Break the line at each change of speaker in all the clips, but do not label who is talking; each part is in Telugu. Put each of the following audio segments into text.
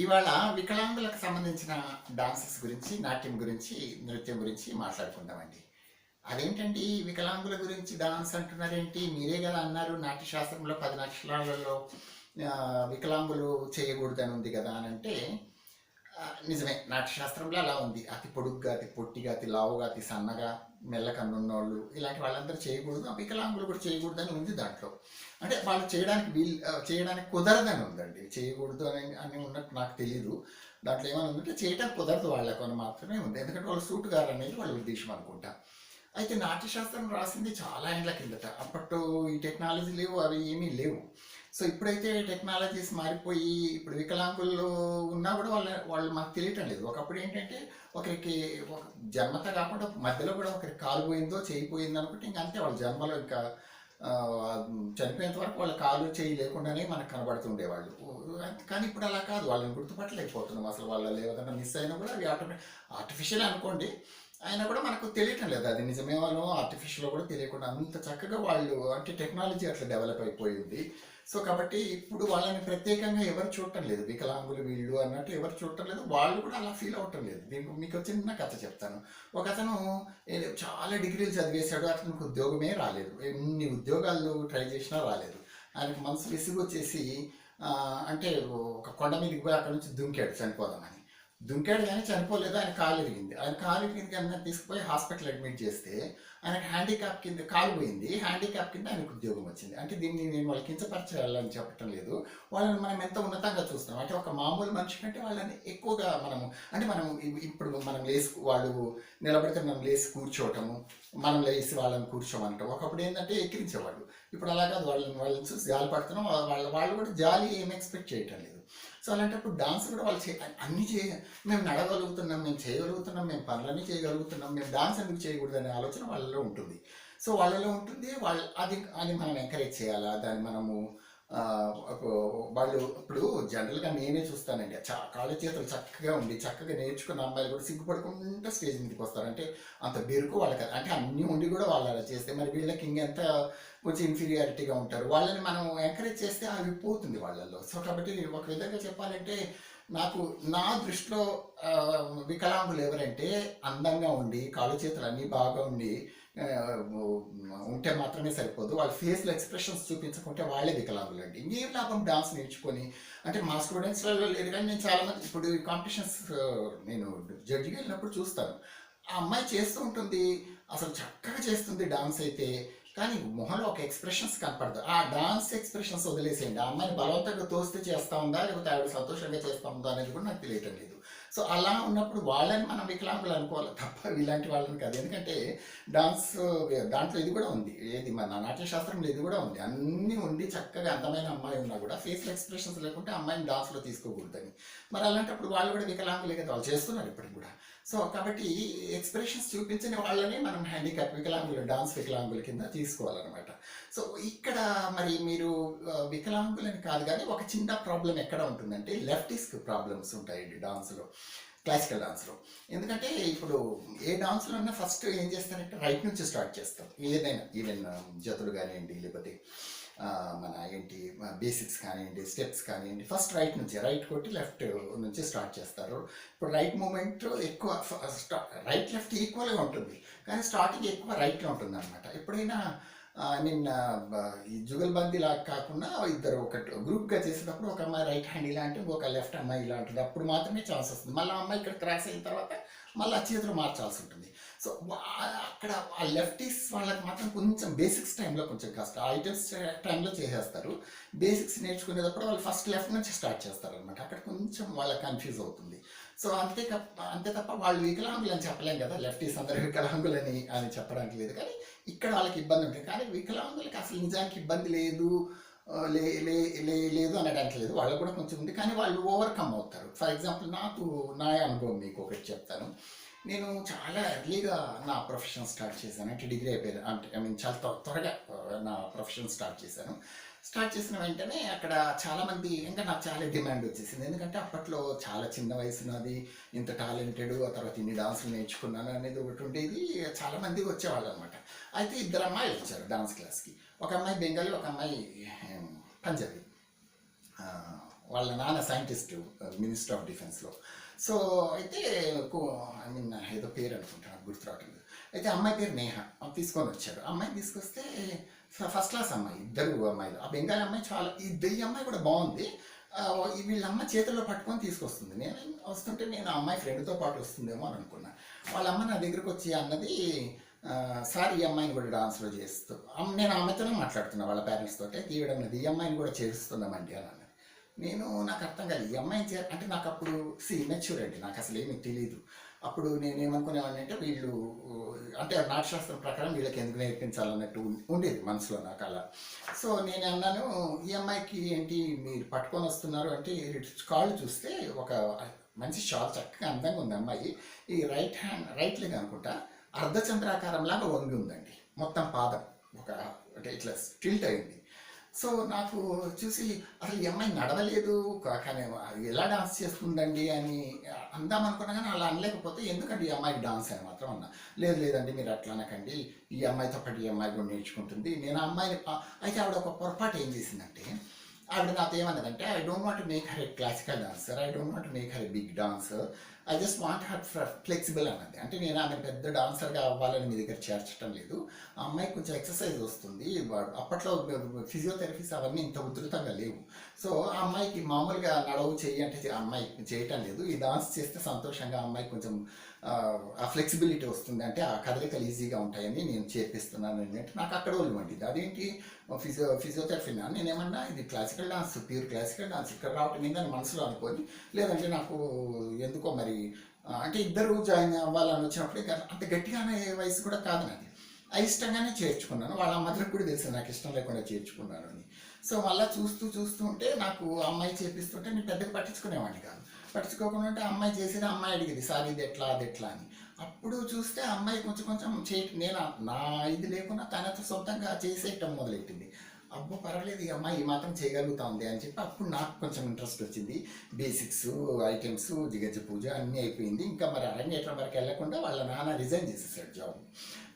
ఇవాళ వికలాంగులకు సంబంధించిన డాన్సెస్ గురించి నాట్యం గురించి నృత్యం గురించి మాట్లాడుకుందామండి. అదేంటండి వికలాంగుల గురించి డాన్స్ అంటున్నారేంటి? మీరే కదా అన్నారు నాట్యశాస్త్రంలో పది నక్షరాలలో వికలాంగులు చేయకూడదని ఉంది కదా అని అంటే నిజమే నాట్యశాస్త్రంలో అలా ఉంది. అతి పొడుగ్గా అతి పొట్టిగా అతి లావుగా అతి సన్నగా మెల్ల కన్నున్నోళ్ళు ఇలాంటి వాళ్ళందరూ చేయకూడదు ఆ వికలాంగులు కూడా చేయకూడదని ఉంది దాంట్లో. అంటే వాళ్ళు చేయడానికి వీల్ చేయడానికి కుదరదని ఉందండి. చేయకూడదు అని అని ఉన్నట్టు నాకు తెలియదు దాంట్లో ఏమైనా ఉందంటే చేయడానికి కుదరదు వాళ్ళకు అని మాత్రమే ఉంది. ఎందుకంటే వాళ్ళు సూట్ గారు అనేది వాళ్ళ ఉద్దేశం అనుకుంటా. అయితే నాట్యశాస్త్రం రాసింది చాలా ఏండ్ల కిందట. అప్పట్లో ఈ టెక్నాలజీ లేవు అవి ఏమీ లేవు. సో ఇప్పుడైతే టెక్నాలజీస్ మారిపోయి ఇప్పుడు వికలాంగులు ఉన్నా కూడా వాళ్ళ వాళ్ళు మాకు తెలియటం లేదు. ఒకప్పుడు ఏంటంటే ఒకరికి ఒక జన్మత కాకుండా మధ్యలో కూడా ఒకరికి కాలు పోయిందో చేయిపోయిందో అనుకుంటే ఇంకా అంతే వాళ్ళ జన్మలో ఇంకా చనిపోయేంత వరకు వాళ్ళ కాలు చేయి లేకుండానే మనకు కనబడుతుండేవాళ్ళు. కానీ ఇప్పుడు అలా కాదు. వాళ్ళని గుర్తుపట్టలేకపోతున్నాం. అసలు వాళ్ళ ఏదైనా మిస్ అయినా కూడా అవి ఆటోమేటిక్ ఆర్టిఫిషియల్ అనుకోండి అయినా కూడా మనకు తెలియటం లేదు. అది నిజమే వాళ్ళు ఆర్టిఫిషియల్ కూడా తెలియకుండా అంత చక్కగా వాళ్ళు అంటే టెక్నాలజీ అట్లా డెవలప్ అయిపోయింది. సో కాబట్టి ఇప్పుడు వాళ్ళని ప్రత్యేకంగా ఎవరు చూడటం లేదు. వికలాంగులు వీళ్ళు అన్నట్టు ఎవరు చూడటం లేదు. వాళ్ళు కూడా అలా ఫీల్ అవటం లేదు. దీనికి మీకు చిన్న కథ చెప్తాను. ఒక అతను చాలా డిగ్రీలు చదివేశాడు. అతనికి ఉద్యోగమే రాలేదు. ఎన్ని ఉద్యోగాలు ట్రై చేసినా రాలేదు. ఆయనకు మనసు విసుగు వచ్చేసి అంటే ఒక కొండ మీదకి పోయి అక్కడ నుంచి దుంకాడు చనిపోదామని. దుంకాడు కానీ చనిపోలేదు ఆయన కాలు ఇరిగింది ఆయన కాలు ఇరిగింది కన్నా తీసుకుపోయి హాస్పిటల్ అడ్మిట్ చేస్తే ఆయనకు హ్యాండిక్యాప్ కింద కాలు పోయింది. హ్యాండిక్యాప్ కింద ఆయనకు ఉద్యోగం వచ్చింది. అంటే దీన్ని నేను వాళ్ళకి కించపరచాలని చెప్పటం లేదు. వాళ్ళని మనం ఎంత ఉన్నతంగా చూస్తాం అంటే ఒక మామూలు మనిషి కంటే వాళ్ళని ఎక్కువగా మనము అంటే మనం ఇప్పుడు మనం లేసి వాళ్ళు నిలబడితే మనం లేసి కూర్చోవటము మనం లేచి వాళ్ళని కూర్చోమంటాం ఒకప్పుడు ఏంటంటే ఎక్కిరించేవాళ్ళు. ఇప్పుడు అలా కాదు వాళ్ళని వాళ్ళని చూసి జాలి పడుతున్నాం వాళ్ళ వాళ్ళు కూడా జాలి ఏం ఎక్స్పెక్ట్ చేయటం లేదు. సో అలాంటప్పుడు డాన్స్ కూడా వాళ్ళు చే అన్నీ చేయ మేము నడగలుగుతున్నాం మేము చేయగలుగుతున్నాం మేము పనులన్నీ చేయగలుగుతున్నాం మేము డాన్స్ ఎందుకు చేయకూడదు అనే ఆలోచన వాళ్ళలో ఉంటుంది. సో వాళ్ళలో ఉంటుంది వాళ్ళ అది అది మనం ఎంకరేజ్ చేయాలా? దాన్ని మనము వాళ్ళు ఇప్పుడు జనరల్గా నేనే చూస్తానండి. కాళ్ళ చేతులు చక్కగా ఉండి చక్కగా నేర్చుకున్న అమ్మాయిలు కూడా సిగ్గుపడకుండా స్టేజ్ మీదకి వస్తారు. అంటే అంత బెరుకు వాళ్ళకి అంటే అన్నీ ఉండి కూడా వాళ్ళు అలా చేస్తే మరి వీళ్ళకి ఇంకెంత కొంచెం ఇన్ఫీరియారిటీగా ఉంటారు? వాళ్ళని మనం ఎంకరేజ్ చేస్తే అవి పోతుంది వాళ్ళల్లో. సో కాబట్టి ఒక విధంగా చెప్పాలంటే నాకు నా దృష్టిలో వికలాంగులు ఎవరంటే అందంగా ఉండి కాళ్ళ చేతులు అన్నీ బాగా ఉండి ఉంటే మాత్రమే సరిపోదు. వాళ్ళ ఫేస్లో ఎక్స్ప్రెషన్స్ చూపించకుంటే వాళ్ళే వికలాంగులు అండి ఇంకేం లాభం డాన్స్ నేర్చుకొని అంటే మా స్టూడెంట్స్లలో లేదు కానీ నేను చాలామంది ఇప్పుడు కాంపిటీషన్స్ నేను జడ్జిగా వెళ్ళినప్పుడు చూస్తాను. ఆ అమ్మాయి చేస్తూ ఉంటుంది అసలు చక్కగా చేస్తుంది డాన్స్ అయితే కానీ మొహంలో ఒక ఎక్స్ప్రెషన్స్ కనపడదు. ఆ డాన్స్ ఎక్స్ప్రెషన్స్ వదిలేసేయండి. ఆ అమ్మాయిని బలవంతంగా తోస్తే చేస్తా ఉందా లేకపోతే ఆవిడ సంతోషంగా చేస్తా ఉందా అనేది కూడా నాకు తెలియటం లేదు. సో అలా ఉన్నప్పుడు వాళ్ళని మనం వికలాంగులు అనుకోవాలి తప్ప ఇలాంటి వాళ్ళని కాదు. ఎందుకంటే డాన్స్ దాంట్లో ఇది కూడా ఉంది. ఏది మన నాట్యశాస్త్రంలో ఇది కూడా ఉంది. అన్నీ ఉండి చక్కగా అందమైన అమ్మాయి ఉన్నా కూడా ఫేస్ ఎక్స్ప్రెషన్స్ లేకుంటే అమ్మాయిని డాన్స్లో తీసుకోకూడదని. మరి అలాంటప్పుడు వాళ్ళు కూడా వికలాంగులే కదా వాళ్ళు చేస్తున్నారు ఇప్పటికి కూడా. సో కాబట్టి ఎక్స్ప్రెషన్స్ చూపించని వాళ్ళని మనం హ్యాండిక్యాప్ వికలాంగులు డాన్స్ వికలాంగుల కింద తీసుకోవాలన్నమాట. సో ఇక్కడ మరి మీరు వికలాంగులని కాదు కానీ ఒక చిన్న ప్రాబ్లం ఎక్కడ ఉంటుందంటే లెఫ్టిస్క్ ప్రాబ్లమ్స్ ఉంటాయండి డాన్స్లో క్లాసికల్ డాన్స్లో ఎందుకంటే ఇప్పుడు ఏ డాన్స్లో ఉన్నా ఫస్ట్ ఏం చేస్తారంటే రైట్ నుంచి స్టార్ట్ చేస్తాం ఏదైనా ఈవెన్ జతులు కానివ్వండి లేకపోతే మన ఏంటి బేసిక్స్ కానివ్వండి స్టెప్స్ కానివ్వండి ఫస్ట్ రైట్ నుంచి రైట్ కొట్టి లెఫ్ట్ నుంచి స్టార్ట్ చేస్తారు. ఇప్పుడు రైట్ మూమెంట్ ఎక్కువ రైట్ లెఫ్ట్ ఈక్వల్గా ఉంటుంది. కానీ స్టార్టింగ్ ఎక్కువ రైట్లో ఉంటుంది అనమాట ఎప్పుడైనా నిన్న ఈ జుగల్బందీ లాగా కాకుండా ఇద్దరు ఒక గ్రూప్గా చేసేటప్పుడు ఒక అమ్మాయి రైట్ హ్యాండ్ ఇలా అంటే లెఫ్ట్ అమ్మాయి ఇలా ఉంటుంది అప్పుడు మాత్రమే ఛాన్స్ వస్తుంది. మళ్ళీ అమ్మాయి ఇక్కడ క్రాస్ అయిన తర్వాత మళ్ళీ చేతులు మార్చాల్సి ఉంటుంది. సో అక్కడ ఆ లెఫ్టీస్ వాళ్ళకి మాత్రం కొంచెం బేసిక్స్ టైంలో కొంచెం కష్టం ఐటమ్స్ టైంలో చేసేస్తారు. బేసిక్స్ నేర్చుకునేటప్పుడు వాళ్ళు ఫస్ట్ లెఫ్ట్ నుంచి స్టార్ట్ చేస్తారు అనమాట అక్కడ కొంచెం వాళ్ళకి కన్ఫ్యూజ్ అవుతుంది. సో అంతే తప్ప అంతే తప్ప వాళ్ళు వికలాంగులు అని చెప్పలేం కదా. లెఫ్టీస్ అందరూ వికలాంగులని అని చెప్పడానికి లేదు. కానీ ఇక్కడ వాళ్ళకి ఇబ్బంది ఉంటుంది. కానీ వికలాంగులకి అసలు నిజానికి ఇబ్బంది లేదు లే లే లే- లేదు అనడానికి లేదు. వాళ్ళకు కూడా కొంచెం ఉంది. కానీ వాళ్ళు ఓవర్కమ్ అవుతారు. ఫర్ ఎగ్జాంపుల్ నాకు నా అనుభవం మీకు ఒకటి చెప్తాను. నేను చాలా ఎర్లీగా నా ప్రొఫెషన్ స్టార్ట్ చేశాను. అంటే డిగ్రీ అయిపోయింది. అంటే ఐ మీన్ చాలా త్వరగా నా ప్రొఫెషన్ స్టార్ట్ చేశాను. స్టార్ట్ చేసిన వెంటనే అక్కడ చాలామంది ఇంకా నాకు చాలా డిమాండ్ వచ్చేసింది. ఎందుకంటే అప్పట్లో చాలా చిన్న వయసు నాది. ఇంత టాలెంటెడ్ ఆ తర్వాత ఇన్ని డాన్సులు నేర్చుకున్నాను అనేది ఒకటి ఉండేది. చాలామంది వచ్చేవాళ్ళు అనమాట అయితే ఇద్దరు అమ్మాయిలు వచ్చారు డాన్స్ క్లాస్కి ఒక అమ్మాయి బెంగాలీ ఒక అమ్మాయి పంజాబీ. వాళ్ళ నాన్న సైంటిస్ట్ మినిస్టర్ ఆఫ్ డిఫెన్స్లో సో అయితే ఐ మీన్ ఏదో పేరు అనుకుంటాను గుర్తు రావట్లేదు. అయితే అమ్మాయి పేరు నేహ. తీసుకొని వచ్చారు. అమ్మాయి తీసుకొస్తే ఫస్ట్ క్లాస్ అమ్మాయి ఇద్దరు అమ్మాయిలు. ఆ బెంగాలీ అమ్మాయి చాలా ఈ దెయ్యి అమ్మాయి కూడా బాగుంది. వీళ్ళమ్మ చేతుల్లో పట్టుకొని తీసుకొస్తుంది. నేను వస్తుంటే నేను ఆ అమ్మాయి ఫ్రెండ్తో పాటు వస్తుందేమో అని అనుకున్నా. వాళ్ళ అమ్మ నా దగ్గరకు వచ్చి అన్నది సార్ ఈ అమ్మాయిని కూడా డాన్స్లో చేస్తూ అమ్మ నేను ఆమెతోనే మాట్లాడుతున్నా వాళ్ళ పేరెంట్స్ తోటే. ఈవిడ అన్నది ఈ అమ్మాయిని కూడా చేస్తున్నామండి అని అన్నది నేను నాకు అర్థం కాదు ఈ అమ్మాయి అంటే నాకు అప్పుడు సి మెచ్యూర్ అండి. నాకు అసలు ఏమీ తెలియదు అప్పుడు నేను ఏమనుకునేవాడిని అంటే వీళ్ళు అంటే నాట్యశాస్త్రం ప్రకారం వీళ్ళకి ఎందుకు నేర్పించాలన్నట్టు ఉండేది మనసులో నాకు అలా. సో నేను అన్నాను ఈ అమ్మాయికి ఏంటి మీరు పట్టుకొని వస్తున్నారు? అంటే కాళ్ళు చూస్తే ఒక మంచి షాల్ చక్కగా అందంగా ఉంది అమ్మాయి. ఈ రైట్ హ్యాండ్ రైట్ లెగ్ అనుకుంటా అర్ధచంద్రాకారం లాగా వంగి ఉందండి. మొత్తం పాదం. ఒక అంటే ఇట్లా స్టిల్ట్ అయింది. సో నాకు చూసి అసలు ఈ అమ్మాయి నడవలేదు కానీ కానీ ఎలా డాన్స్ చేస్తుందండి అని అందాం అనుకున్నా కానీ అలా అనలేకపోతే ఎందుకంటే ఈ అమ్మాయికి డాన్స్ అని మాత్రం అన్నా. లేదు లేదండి మీరు అట్లా అనకండి. ఈ అమ్మాయితో పాటు ఈ అమ్మాయి కూడా నేర్చుకుంటుంది. నేను ఆ అమ్మాయిని అయితే ఆవిడ ఒక పొరపాటు ఏం చేసిందంటే ఆవిడ నాతో ఏమన్నదంటే I don't want make her a classical dancer I don't want make her a big dancer I just want her flexible అన్నది. అంటే నేను ఆమె పెద్ద డాన్సర్గా అవ్వాలని మీ దగ్గర చేర్చడం లేదు. ఆ అమ్మాయికి కొంచెం ఎక్సర్సైజ్ వస్తుంది. అప్పట్లో ఫిజియోథెరపీస్ అవన్నీ ఇంత ఉధృతంగా లేవు. సో ఆ అమ్మాయికి మామూలుగా నడవు చేయి అంటే ఆ అమ్మాయి చేయటం లేదు. ఈ డాన్స్ చేస్తే సంతోషంగా ఆ అమ్మాయి కొంచెం ఆ, ఫ్లెక్సిబిలిటీ వస్తుంది. అంటే ఆ కదలికలు ఈజీగా ఉంటాయని నేను చేర్పిస్తున్నాను ఏంటంటే నాకు అక్కడ వాళ్ళు వండింది. అదేంటి? ఫిజియో ఫిజియోథెరపీ నా? నేనేమన్నా ఇది classical dance pure classical dance ఇక్కడ రావటం ఏందని మనసులో అనుకోని లేదంటే నాకు ఎందుకో మరి అంటే ఇద్దరు జాయిన్ అవ్వాలని వచ్చినప్పుడు అంత గట్టిగానే వయసు కూడా కాదు నాది. ఆ ఇష్టంగానే చేర్చుకున్నాను. వాళ్ళ మదర్కి కూడా తెలుసు నాకు ఇష్టం లేకుండా చేర్చుకున్నాను అని. సో మళ్ళీ చూస్తూ చూస్తూ ఉంటే నాకు అమ్మాయి చేపిస్తుంటే నేను పెద్దగా పట్టించుకునేవాడిని కాదు. పట్టుకోకుండా ఉంటే అమ్మాయి చేసేది అమ్మాయి అడిగేది సార్ ఇది ఎట్లా అది ఎట్లా అని. అప్పుడు చూస్తే అమ్మాయి కొంచెం కొంచెం చే నేను నా ఇది లేకుండా తనతో సొంతంగా చేసేయటం మొదలెట్టింది. అబ్బో పర్వాలేదు ఈ అమ్మాయి ఈ మాత్రం చేయగలుగుతా ఉంది అని చెప్పి అప్పుడు నాకు కొంచెం ఇంట్రెస్ట్ వచ్చింది. బేసిక్స్ ఐటమ్స్ దిగజ పూజ అన్నీ అయిపోయింది. ఇంకా మరి అరంగేట్ల వరకు వెళ్ళకుండా వాళ్ళ నాన్న రిజైన్ చేసేసాడు జాబ్.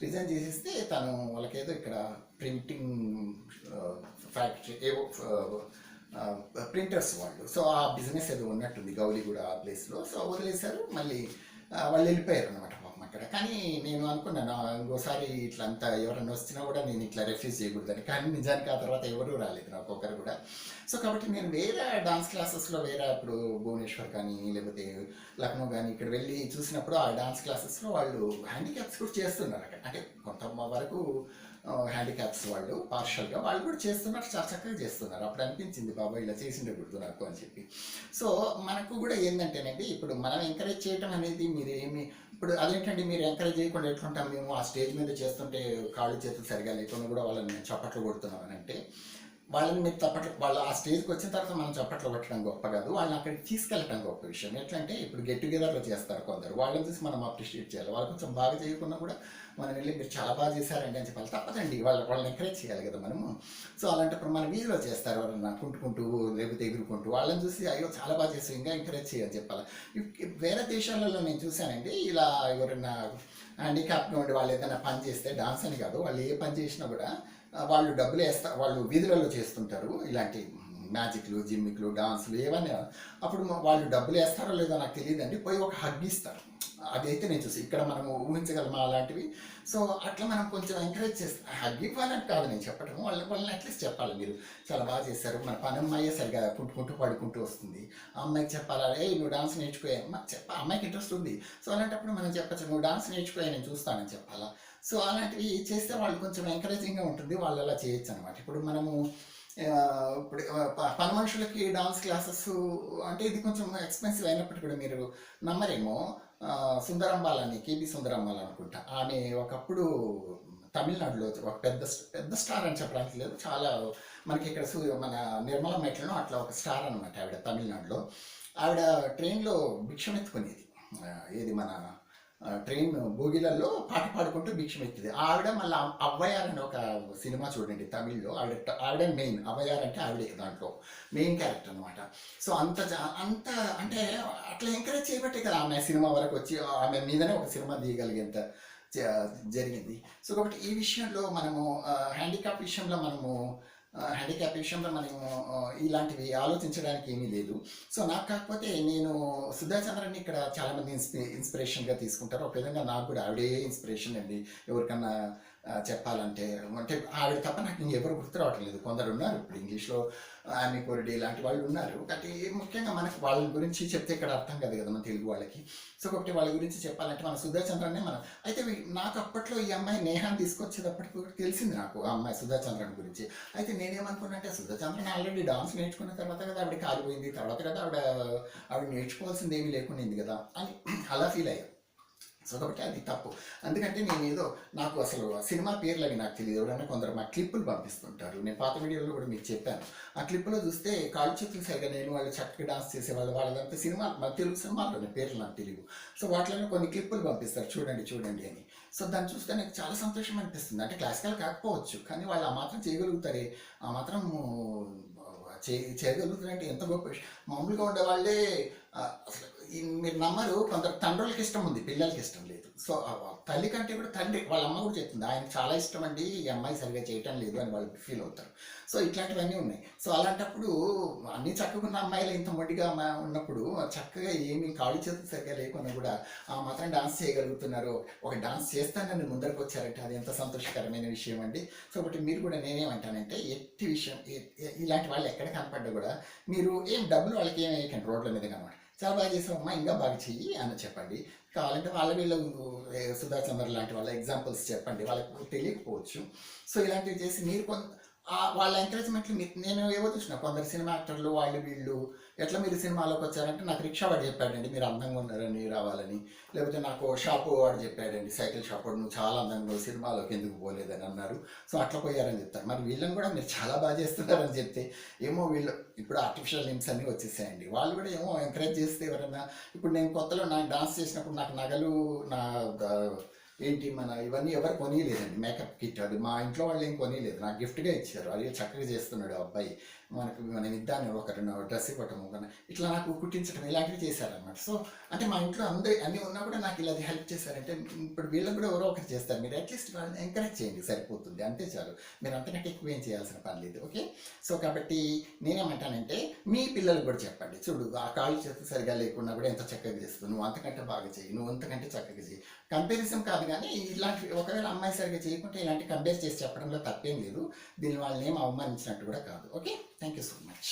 రిజైన్ చేసేస్తే తను వాళ్ళకేదో ఇక్కడ ప్రింటింగ్ ఫ్యాక్టరీ ఏవో ప్రింటర్స్ వాళ్ళు. సో ఆ బిజినెస్ ఏదో ఉన్నట్టుంది. గౌలిగూడ ఆ ప్లేస్లో సో వదిలేశారు. మళ్ళీ వాళ్ళు వెళ్ళిపోయారు అనమాట పాపం అక్కడ. కానీ నేను అనుకున్నాను ఇంకోసారి ఇట్లా అంతా ఎవరైనా వచ్చినా కూడా నేను ఇట్లా రెఫ్యూజ్ చేయకూడదని. కానీ నిజానికి ఆ తర్వాత ఎవరూ రాలేదు నాకు ఒకరు కూడా. సో కాబట్టి నేను వేరే డాన్స్ క్లాసెస్లో వేరే ఇప్పుడు భువనేశ్వర్ కానీ లేకపోతే లక్నో కానీ ఇక్కడ వెళ్ళి చూసినప్పుడు ఆ డాన్స్ క్లాసెస్లో వాళ్ళు హ్యాండిక్యాప్స్ కూడా చేస్తున్నారు అక్కడ. అంటే కొంత వరకు హ్యాండిక్యాప్స్ వాళ్ళు పార్షల్గా వాళ్ళు కూడా చేస్తున్నారు చాలా చక్కగా చేస్తున్నారు. అప్పుడు అనిపించింది బాబా ఇలా చేసిండే గుర్తు నాకు అని చెప్పి. సో మనకు కూడా ఏంటంటేనండి ఇప్పుడు మనం ఎంకరేజ్ చేయటం అనేది మీరు ఏమి ఇప్పుడు అదేంటండి మీరు ఎంకరేజ్ చేయకుండా ఎట్లుంటాం మేము? ఆ స్టేజ్ మీద చేస్తుంటే కాళ్ళు చేతులు సరిగా లేకుండా కూడా వాళ్ళని మేము చప్పట్లు కొడుతున్నాం అని అంటే వాళ్ళని మీరు చప్పట్లు వాళ్ళు ఆ స్టేజ్కి వచ్చిన తర్వాత మనం చప్పట్లు కొట్టడం గొప్ప కాదు. వాళ్ళని అక్కడికి తీసుకెళ్ళటం గొప్ప విషయం. ఎట్లంటే ఇప్పుడు గెట్ టుగెదర్లో చేస్తారు కొందరు. వాళ్ళని చూసి మనం అప్రిషియేట్ చేయాలి. వాళ్ళు కొంచెం బాగా చేయకుండా కూడా మనం వెళ్ళి మీరు చాలా బాగా చేశారండి అని చెప్పాలి తప్పదండి. వాళ్ళ వాళ్ళని ఎంకరేజ్ చేయాలి కదా మనము. సో అలాంటప్పుడు మన వీధిలో చేస్తారు ఎవరన్నా కుంటుకుంటూ లేకపోతే ఎగురుకుంటూ వాళ్ళని చూసి అయ్యో చాలా బాగా చేసి ఇంకా ఎంకరేజ్ చేయాలని చెప్పాలి. వేరే దేశాలలో నేను చూశానండి. ఇలా ఎవరైనా హ్యాండిక్యాప్గా ఉండి వాళ్ళు ఏదైనా పని చేస్తే డాన్స్ అని కాదు వాళ్ళు ఏ పని చేసినా కూడా వాళ్ళు డబ్బులు వేస్తారు వాళ్ళు వీధులలో చేస్తుంటారు ఇలాంటి మ్యాజిక్లు జిమ్మిక్లు డాన్సులు ఏవన్నీ అప్పుడు వాళ్ళు డబ్బులు వేస్తారో లేదో నాకు తెలియదండి. పోయి ఒక హగ్ ఇస్తారు. అదైతే నేను చూసి ఇక్కడ మనము ఊహించగలమా అలాంటివి? సో అట్లా మనం కొంచెం ఎంకరేజ్ చేస్తాం హగ్ ఇవ్వాలని కాదు నేను చెప్పడం వాళ్ళ వాళ్ళని అట్లీస్ట్ చెప్పాలి మీరు. చాలా బాగా చేశారు. మన పని అమ్మాయి సరిగా పుట్టుకుంటూ పడుకుంటూ వస్తుంది. ఆ అమ్మాయికి చెప్పాలా? ఏ నువ్వు డాన్స్ నేర్చుకోయా? చెప్ప అమ్మాయికి ఇంట్రెస్ట్ ఉంది. సో అలాంటప్పుడు మనం చెప్పచ్చు నువ్వు డాన్స్ నేర్చుకోయా? నేను చూస్తానని చెప్పాలా? సో అలాంటివి చేస్తే వాళ్ళు కొంచెం ఎంకరేజింగ్గా ఉంటుంది. వాళ్ళు అలా చేయొచ్చు అనమాట ఇప్పుడు మనము ఇప్పుడు ప- పని మనుషులకి డాన్స్ క్లాసెస్ అంటే ఇది కొంచెం ఎక్స్పెన్సివ్ అయినప్పటికీ కూడా మీరు నమ్మరేమో సుందరంబాలని సుందరంబాల్ అని కేబి సుందరంబాల్ అనుకుంటా. ఆమె ఒకప్పుడు తమిళనాడులో ఒక పెద్ద పెద్ద స్టార్ అని చెప్పడానికి లేదు. చాలా మనకి ఇక్కడ సూర్య మన నిర్మల మెట్లను అట్లా ఒక స్టార్ అనమాట ఆవిడ తమిళనాడులో. ఆవిడ ట్రైన్లో భిక్షం ఎత్తుకునేది ఏది మన ట్రైన్ భోగిలలో పాట పాడుకుంటూ భిక్షం ఎత్తింది ఆవిడ మళ్ళీ అవ్వయార్ అని ఒక సినిమా చూడండి తమిళ్ళో. ఆవిడ ఆవిడ మెయిన్. అవ్వయార్ అంటే ఆవిడే దాంట్లో మెయిన్ క్యారెక్టర్ అనమాట సో అంత అంత అంటే అట్లా ఎంకరేజ్ చేయబట్టే కదా ఆమె సినిమా వరకు వచ్చి ఆమె మీదనే ఒక సినిమా తీయగలిగేంత జరిగింది. సో కాబట్టి ఈ విషయంలో మనము హ్యాండిక్యాప్ విషయంలో మనము హ్యాండిక్యాప్ విషయంలో మనం ఇలాంటివి ఆలోచించడానికి ఏమీ లేదు. సో నాకు కాకపోతే నేను సుధా చంద్రని ఇక్కడ చాలా మంది ఇన్స్పి ఇన్స్పిరేషన్గా తీసుకుంటారు. ఒక విధంగా నాకు కూడా ఆవిడే ఇన్స్పిరేషన్ అండి. ఎవరికన్నా చెప్పాలంటే అంటే ఆవిడ తప్ప నాకు ఇంకెవరు గుర్తు రావట్లేదు. కొందరు ఉన్నారు ఇప్పుడు ఇంగ్లీష్లో ఆమె కొరడి ఇలాంటి వాళ్ళు ఉన్నారు. కాబట్టి ముఖ్యంగా మనకి వాళ్ళ గురించి చెప్తే ఇక్కడ అర్థం కాదు కదా మన తెలుగు వాళ్ళకి. సో ఒకటి వాళ్ళ గురించి చెప్పాలంటే మన సుధా చంద్రనే మనం అయితే నాకు అప్పట్లో ఈ అమ్మాయి నేహాన్ని తీసుకొచ్చేటప్పటికి కూడా తెలిసింది నాకు ఆ అమ్మాయి సుధా చంద్రన్ గురించి. అయితే నేనేమనుకున్నా అంటే సుధా చంద్రన్ ఆల్రెడీ డాన్స్ నేర్చుకున్న తర్వాత కదా ఆవిడ కాలిపోయింది. తర్వాత కదా ఆవిడ ఆవిడ నేర్చుకోవాల్సింది ఏమీ లేకుండా కదా అని అలా ఫీల్ అయ్యాను సో కాబట్టి అది తప్పు. అందుకంటే నేను ఏదో నాకు అసలు సినిమా పేర్లు అవి నాకు తెలియదు ఎవరైనా కొందరు మా క్లిప్పులు పంపిస్తుంటారు. నేను పాత వీడియోలో కూడా మీకు చెప్పాను. ఆ క్లిప్పులో చూస్తే కాళ్ళు చేతులు సరిగా నేను వాళ్ళు చక్కగా డాన్స్ చేసేవాళ్ళు. వాళ్ళదంతా సినిమా మా తెలుగు సినిమాలోనే పేర్లు నాకు తెలియదు సో వాటిలో కొన్ని క్లిప్పులు పంపిస్తారు. చూడండి చూడండి అని. సో దాన్ని చూస్తే నాకు చాలా సంతోషం అనిపిస్తుంది. అంటే క్లాసికల్ కాకపోవచ్చు. కానీ వాళ్ళు ఆ మాత్రం చేయగలుగుతారే? ఆ మాత్రం చే చేయగలుగుతారంటే ఎంత గొప్ప మామూలుగా ఉండే వాళ్ళే అసలు మీరు నమ్మరు కొందరు తండ్రులకి ఇష్టం ఉంది పిల్లలకి ఇష్టం లేదు. సో తల్లి కంటే కూడా తండ్రి వాళ్ళ అమ్మ కూడా చెప్తుంది ఆయన చాలా ఇష్టం అండి ఈ అమ్మాయి సరిగా చేయటం లేదు అని వాళ్ళు ఫీల్ అవుతారు. సో ఇట్లాంటివన్నీ ఉన్నాయి. సో అలాంటప్పుడు అన్ని చక్కగా ఉన్న అమ్మాయిలు ఇంత మొండిగా మా- ఉన్నప్పుడు చక్కగా ఏమి కాళ్ళు చేతులు సరిగా లేకుండా కూడా ఆ మాత్రం డాన్స్ చేయగలుగుతున్నారు. ఒక డాన్స్ చేస్తానని ముందరకు వచ్చారంటే అది ఎంత సంతోషకరమైన విషయం అండి. సో ఒకటి మీరు కూడా నేనేమంటానంటే ఎట్టి విషయం ఇలాంటి వాళ్ళు ఎక్కడ కనపడ్డా కూడా మీరు ఏం డబ్బులు వాళ్ళకి ఏం వేయకండి రోడ్ల మీద కనమాట చాలా బాగా చేసావమ్మా ఇంకా బాగా చెయ్యి అని చెప్పండి. కావాలంటే వాళ్ళ వీళ్ళు సుధా చంద్ర లాంటి వాళ్ళ ఎగ్జాంపుల్స్ చెప్పండి. వాళ్ళకి తెలియకపోవచ్చు. సో ఇలాంటివి చేసి మీరు కొంత వాళ్ళ ఎంకరేజ్మెంట్లు మీకు నేను ఏవో చూసిన కొందరు సినిమా యాక్టర్లు వాళ్ళు వీళ్ళు ఎట్లా మీరు సినిమాలోకి వచ్చారంటే నాకు రిక్షా వాడు చెప్పాడండి మీరు అందంగా ఉన్నారని రావాలని. లేకపోతే నాకు షాపు వాడు చెప్పాడండి సైకిల్ షాప్ వాడు నువ్వు చాలా అందంగా సినిమాలోకి ఎందుకు పోలేదని అన్నారు. సో అట్లా పోయారని చెప్తారు. మరి వీళ్ళని కూడా మీరు చాలా బాగా చేస్తున్నారని చెప్తే ఏమో వీళ్ళు ఇప్పుడు ఆర్టిఫిషియల్ లిమ్స్ అన్నీ వచ్చేసాయండి. వాళ్ళు కూడా ఏమో ఎంకరేజ్ చేస్తే ఎవరైనా ఇప్పుడు నేను కొత్తలో నాకు డాన్స్ చేసినప్పుడు నాకు నగలు నా ఏంటి మన ఇవన్నీ ఎవరు కొనియలేదండి. మేకప్ కిట్ అది మా ఇంట్లో వాళ్ళు ఏం కొనియలేదు. నాకు గిఫ్ట్గా ఇచ్చారు. అది చక్కగా చేస్తున్నాడు ఆ అబ్బాయి. మనకు మనం ఇద్దాన్ని ఒక రెండు డ్రెస్ ఇవ్వటం ఒక ఇట్లా నాకు కుట్టించడం ఇలాంటివి చేశారనమాట సో అంటే మా ఇంట్లో అందరి అన్నీ ఉన్నా కూడా నాకు ఇలా హెల్ప్ చేశారంటే ఇప్పుడు వీళ్ళకి కూడా ఎవరో ఒకటి చేస్తారు. మీరు అట్లీస్ట్ వాళ్ళని ఎంకరేజ్ చేయండి సరిపోతుంది. అంతే చాలు. మీరు అంతకంటే ఎక్కువ ఏం చేయాల్సిన పని లేదు. ఓకే? సో కాబట్టి నేనేమంటానంటే మీ పిల్లలు కూడా చెప్పండి. చూడు ఆ కాళ్ళు చేతులు సరిగా లేకుండా కూడా ఎంత చక్కగా చేస్తుంది నువ్వు అంతకంటే బాగా చేయి నువ్వు అంతకంటే చక్కగా చేయి. కంపారిజం కాదు కానీ ఇలాంటి ఒకవేళ అమ్మాయి సరిగా చేయకుంటే ఇలాంటి కంపేర్ చేసి చెప్పడంలో తప్పేం లేదు. దీని వాళ్ళని ఏం అవమానించినట్టు కూడా కాదు. Okay? Thank you so much